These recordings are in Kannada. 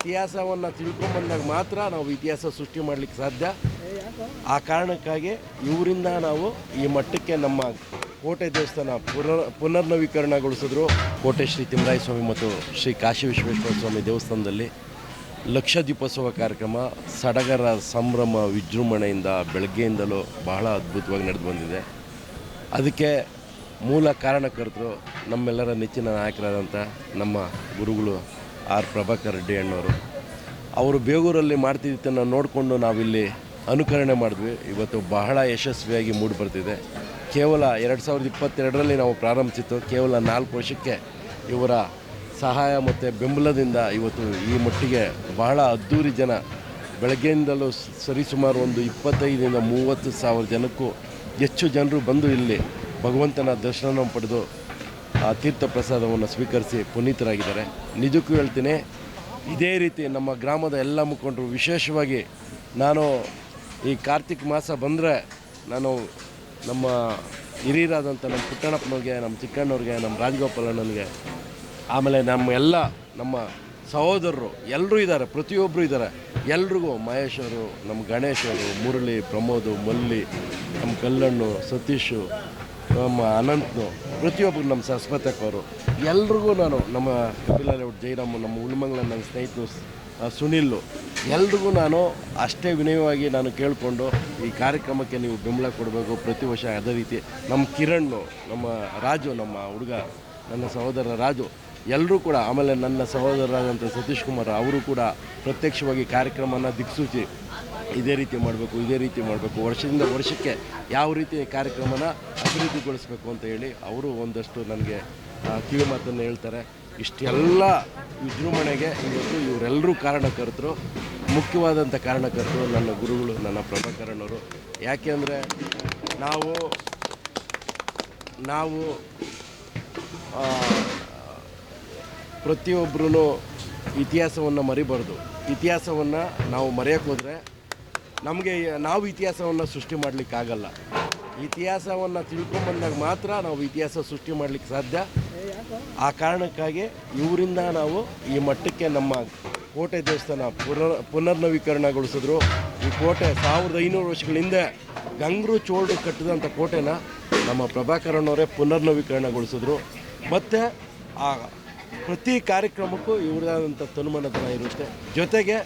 ಇತಿಹಾಸವನ್ನು ತಿಳ್ಕೊಂಬಂದಾಗ ಮಾತ್ರ ನಾವು ಇತಿಹಾಸ ಸೃಷ್ಟಿ ಮಾಡಲಿಕ್ಕೆ ಸಾಧ್ಯ. ಆ ಕಾರಣಕ್ಕಾಗಿ ಇವರಿಂದ ನಾವು ಈ ಮಟ್ಟಕ್ಕೆ ನಮ್ಮ ಕೋಟೆ ದೇವಸ್ಥಾನ ಪುನರ್ ಪುನರ್ನವೀಕರಣಗೊಳಿಸಿದ್ರು. ಕೋಟೆ ಶ್ರೀ ತಿಮ್ಮರಾಯ ಸ್ವಾಮಿ ಮತ್ತು ಶ್ರೀ ಕಾಶಿ ವಿಶ್ವೇಶ್ವರ ಸ್ವಾಮಿ ದೇವಸ್ಥಾನದಲ್ಲಿ ಲಕ್ಷ ದೀಪೋತ್ಸವ ಕಾರ್ಯಕ್ರಮ, ಸಡಗರ ಸಂಭ್ರಮ ವಿಜೃಂಭಣೆಯಿಂದ ಬೆಳಗ್ಗೆಯಿಂದಲೂ ಬಹಳ ಅದ್ಭುತವಾಗಿ ನಡೆದು ಬಂದಿದೆ. ಅದಕ್ಕೆ ಮೂಲ ಕಾರಣಕರ್ತರು ನಮ್ಮೆಲ್ಲರ ನೆಚ್ಚಿನ ನಾಯಕರಾದಂಥ ನಮ್ಮ ಗುರುಗಳು ಆರ್ ಪ್ರಭಾಕರ್ ರೆಡ್ಡಿ ಅಣ್ಣವರು. ಅವರು ಬೇಗೂರಲ್ಲಿ ಮಾಡ್ತಿದ್ದನ್ನು ನೋಡಿಕೊಂಡು ನಾವಿಲ್ಲಿ ಅನುಕರಣೆ ಮಾಡಿದ್ವಿ. ಇವತ್ತು ಬಹಳ ಯಶಸ್ವಿಯಾಗಿ ಮೂಡಿ ಬರ್ತಿದೆ. ಕೇವಲ ಎರಡು ಸಾವಿರದ ಇಪ್ಪತ್ತೆರಡರಲ್ಲಿ ನಾವು ಪ್ರಾರಂಭಿಸಿತ್ತು. ಕೇವಲ ನಾಲ್ಕು ವರ್ಷಕ್ಕೆ ಇವರ ಸಹಾಯ ಮತ್ತು ಬೆಂಬಲದಿಂದ ಇವತ್ತು ಈ ಮಟ್ಟಿಗೆ ಬಹಳ ಅದ್ಧೂರಿ ಜನ. ಬೆಳಗ್ಗೆಯಿಂದಲೂ ಸರಿಸುಮಾರು ಒಂದು ಇಪ್ಪತ್ತೈದರಿಂದ ಮೂವತ್ತು ಸಾವಿರ ಜನಕ್ಕೂ ಹೆಚ್ಚು ಜನರು ಬಂದು ಇಲ್ಲಿ ಭಗವಂತನ ದರ್ಶನ ಪಡೆದು ಆ ತೀರ್ಥ ಪ್ರಸಾದವನ್ನು ಸ್ವೀಕರಿಸಿ ಪುನೀತರಾಗಿದ್ದಾರೆ. ನಿಜಕ್ಕೂ ಹೇಳ್ತೀನಿ, ಇದೇ ರೀತಿ ನಮ್ಮ ಗ್ರಾಮದ ಎಲ್ಲ ಮುಖಂಡರು, ವಿಶೇಷವಾಗಿ ನಾನು ಈ ಕಾರ್ತಿಕ್ ಮಾಸ ಬಂದರೆ ನಾನು ನಮ್ಮ ಹಿರಿಯರಾದಂಥ ನಮ್ಮ ಪುಟ್ಟಣ್ಣಪ್ಪನವ್ರಿಗೆ, ನಮ್ಮ ಚಿಕ್ಕಣ್ಣವ್ರಿಗೆ, ನಮ್ಮ ರಾಜಗೋಪಾಲಣ್ಣನಿಗೆ, ಆಮೇಲೆ ನಮ್ಮ ಎಲ್ಲ ನಮ್ಮ ಸಹೋದರರು ಎಲ್ಲರೂ ಇದ್ದಾರೆ ಪ್ರತಿಯೊಬ್ಬರು ಇದ್ದಾರೆ. ಎಲ್ರಿಗೂ ಮಹೇಶ್ ಅವರು, ನಮ್ಮ ಗಣೇಶವರು ಮುರಳಿ, ಪ್ರಮೋದು, ಮಲ್ಲಿ, ನಮ್ಮ ಕಲ್ಲಣ್ಣು, ಸತೀಶು ನಮ್ಮ ಅನಂತ್ನು ಪ್ರತಿಯೊಬ್ಬರು ನಮ್ಮ ಸರಸ್ವತಕ್ಕವರು ಎಲ್ರಿಗೂ ನಾನು ನಮ್ಮ ಕಪಿಲ ಲೇಔಟ್ ಜೈರಾಮು, ನಮ್ಮ ಉಳ್ಮಂಗ್ಲ ನನ್ನ ಸ್ನೇಹಿತರು ಸುನಿಲ್ ಎಲ್ರಿಗೂ ನಾನು ಅಷ್ಟೇ ವಿನಯವಾಗಿ ನಾನು ಕೇಳಿಕೊಂಡು ಈ ಕಾರ್ಯಕ್ರಮಕ್ಕೆ ನೀವು ಬೆಂಬಲ ಕೊಡಬೇಕು. ಪ್ರತಿ ವರ್ಷ ಅದೇ ರೀತಿ ನಮ್ಮ ಕಿರಣ್ ನಮ್ಮ ರಾಜು, ನಮ್ಮ ಹುಡುಗ, ನನ್ನ ಸಹೋದರ ರಾಜು ಎಲ್ಲರೂ ಕೂಡ ಆಮೇಲೆ ನನ್ನ ಸಹೋದರರಾದಂಥ ಸತೀಶ್ ಕುಮಾರ್ ಅವರು ಕೂಡ ಪ್ರತ್ಯಕ್ಷವಾಗಿ ಕಾರ್ಯಕ್ರಮನ ದಿಕ್ಸೂಚಿ ಇದೇ ರೀತಿ ಮಾಡಬೇಕು, ಇದೇ ರೀತಿ ಮಾಡಬೇಕು, ವರ್ಷದಿಂದ ವರ್ಷಕ್ಕೆ ಯಾವ ರೀತಿ ಕಾರ್ಯಕ್ರಮನ ಅಭಿವೃದ್ಧಿಗೊಳಿಸಬೇಕು ಅಂತ ಹೇಳಿ ಅವರು ಒಂದಷ್ಟು ನನಗೆ ಕಿವಿ ಮಾತನ್ನು ಹೇಳ್ತಾರೆ. ಇಷ್ಟೆಲ್ಲ ವಿಜೃಂಭಣೆಗೆ ಇವತ್ತು ಇವರೆಲ್ಲರೂ ಕಾರಣಕರ್ತರು, ಮುಖ್ಯವಾದಂಥ ಕಾರಣಕರ್ತರು ನನ್ನ ಗುರುಗಳು, ನನ್ನ ಪ್ರಭಾಕರಣ್ಣವರು ಯಾಕೆಂದರೆ ನಾವು ನಾವು ಪ್ರತಿಯೊಬ್ಬರೂ ಇತಿಹಾಸವನ್ನು ಮರಿಬಾರ್ದು. ಇತಿಹಾಸವನ್ನು ನಾವು ಮರೆಯೋಕ್ಕೆ ಹೋದರೆ ನಮಗೆ ನಾವು ಇತಿಹಾಸವನ್ನು ಸೃಷ್ಟಿ ಮಾಡಲಿಕ್ಕಾಗಲ್ಲ. ಇತಿಹಾಸವನ್ನು ತಿಳ್ಕೊಂಬಂದಾಗ ಮಾತ್ರ ನಾವು ಇತಿಹಾಸ ಸೃಷ್ಟಿ ಮಾಡಲಿಕ್ಕೆ ಸಾಧ್ಯ. ಆ ಕಾರಣಕ್ಕಾಗಿ ಇವರಿಂದ ನಾವು ಈ ಮಟ್ಟಕ್ಕೆ ನಮ್ಮ ಕೋಟೆ ದೇವಸ್ಥಾನ ಪುನರ್, ಪುನರ್ನವೀಕರಣಗೊಳಿಸಿದ್ರು. ಈ ಕೋಟೆ ಸಾವಿರದ ಐನೂರು ವರ್ಷಗಳ ಹಿಂದೆ ಗಂಗರು ಚೋಳರು ಕಟ್ಟಿದಂಥ ಕೋಟೆನ ನಮ್ಮ ಪ್ರಭಾಕರಣ್ಣವರೇ ಪುನರ್ನವೀಕರಣಗೊಳಿಸಿದ್ರು. ಮತ್ತು ಆ ಪ್ರತಿ ಕಾರ್ಯಕ್ರಮಕ್ಕೂ ಇವರದಾದಂಥ ತನುಮನತನ ಇರುತ್ತೆ. ಜೊತೆಗೆ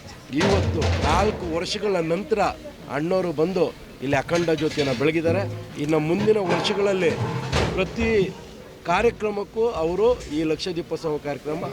ಇವತ್ತು ನಾಲ್ಕು ವರ್ಷಗಳ ನಂತರ ಅಣ್ಣವರು ಬಂದು ಇಲ್ಲಿ ಅಖಂಡ ಜ್ಯೋತಿಯನ್ನು ಬೆಳಗಿದ್ದಾರೆ. ಇನ್ನು ಮುಂದಿನ ವರ್ಷಗಳಲ್ಲಿ ಪ್ರತಿ ಕಾರ್ಯಕ್ರಮಕ್ಕೂ ಅವರು ಈ ಲಕ್ಷ ದೀಪೋತ್ಸವ ಕಾರ್ಯಕ್ರಮ